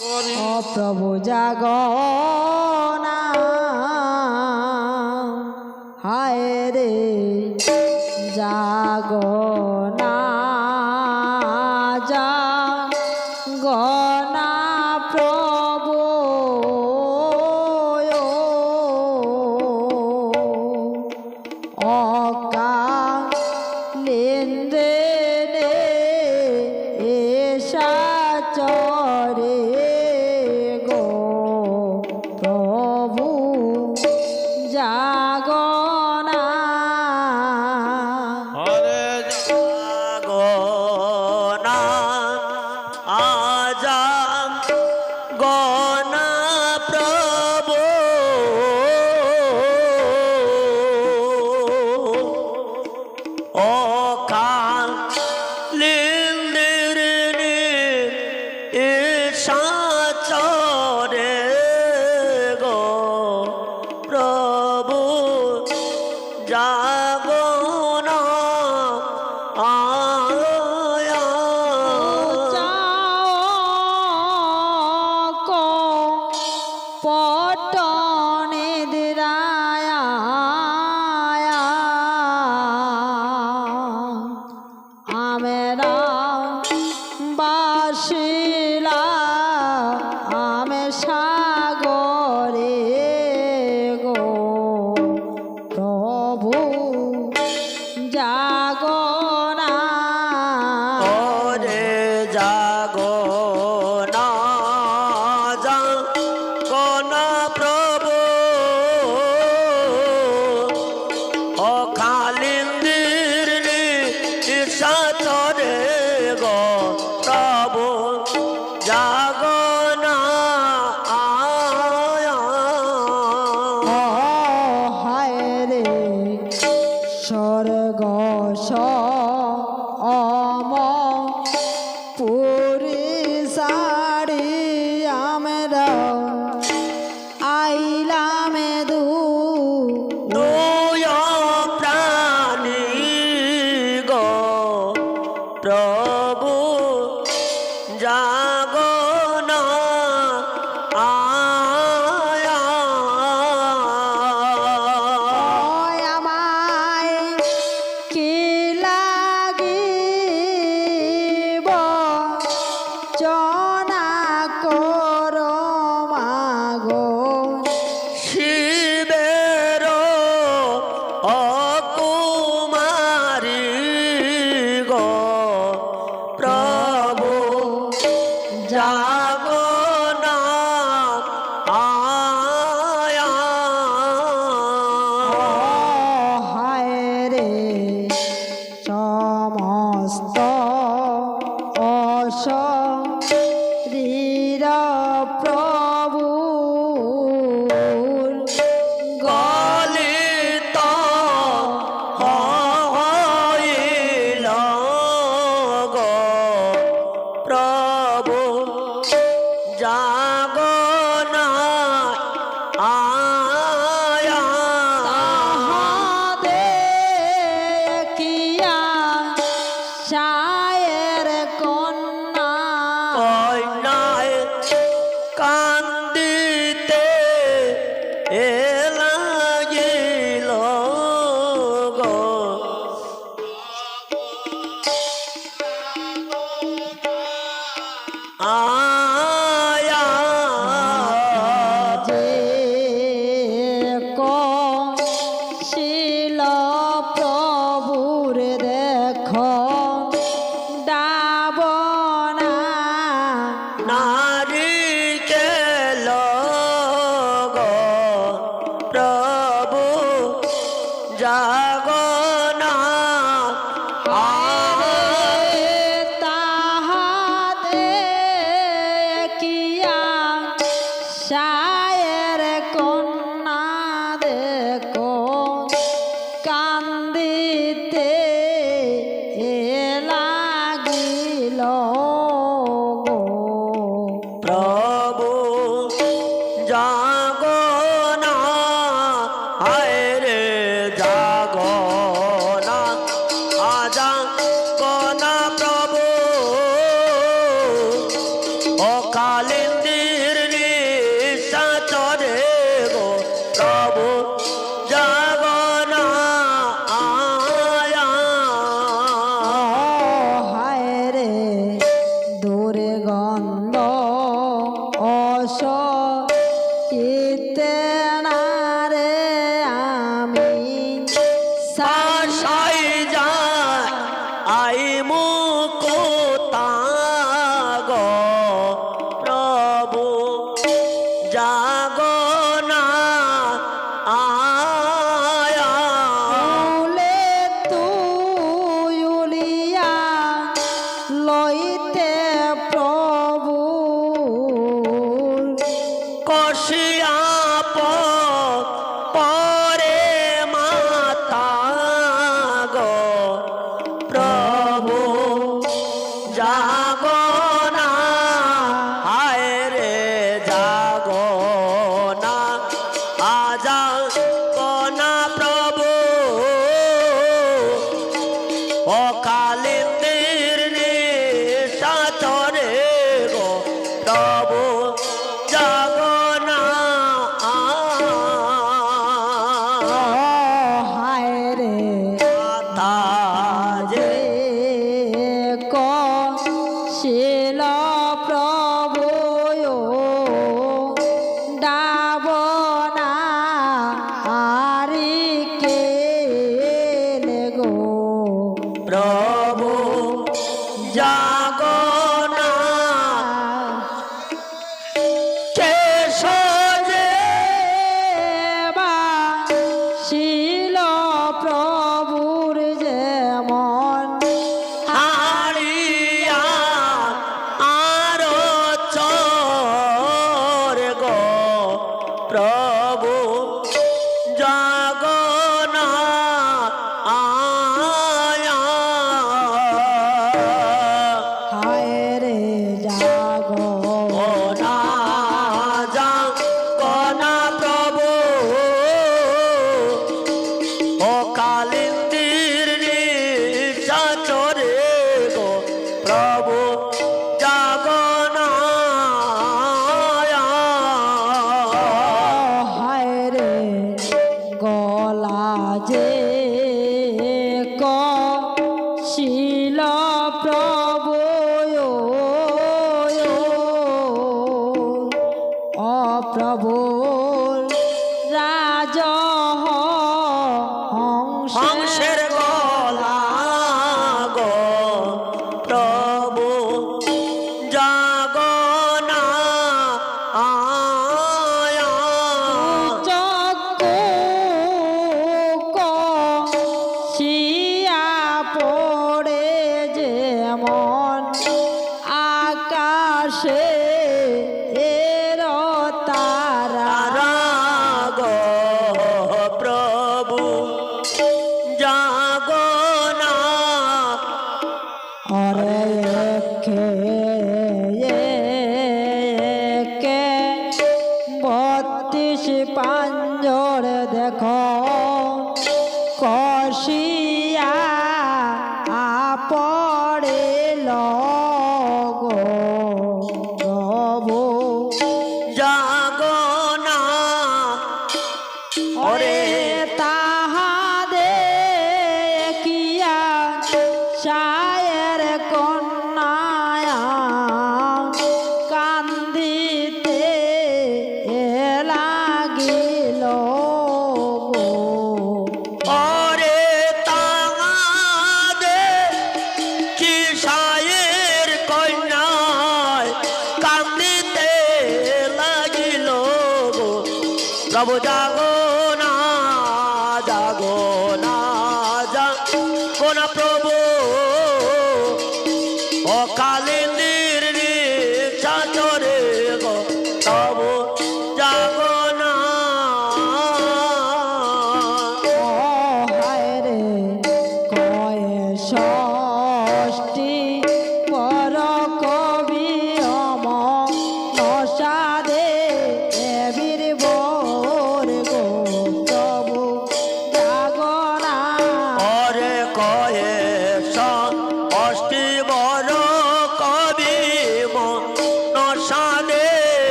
ও প্রভু জাগ। ওরে প্রভু 起 ওরে তাহাদে কিয়া চায়ের কন্যায় কান্দিতে লাগিল ওরে তাহাদে কি সায়ের কন্যায় কান্দিতে লাগিল প্রভু Oh.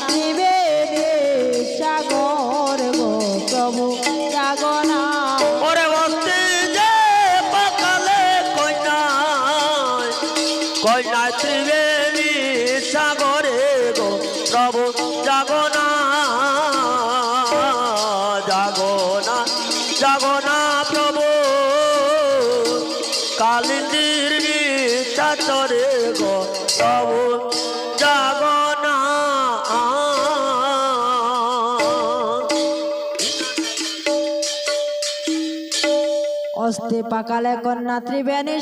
পাতিবে সাগর গো প্রভু, জাগনা। ওরে বস্তি যে পাকালে কন্যা কন্যা ত্রিবেণী সাগরে গো প্রভু, জাগনা। জাগনা জাগনা প্রভু কালিন্দির চাচরে অস্তি পাকালে কন্যা ত্রিবেণী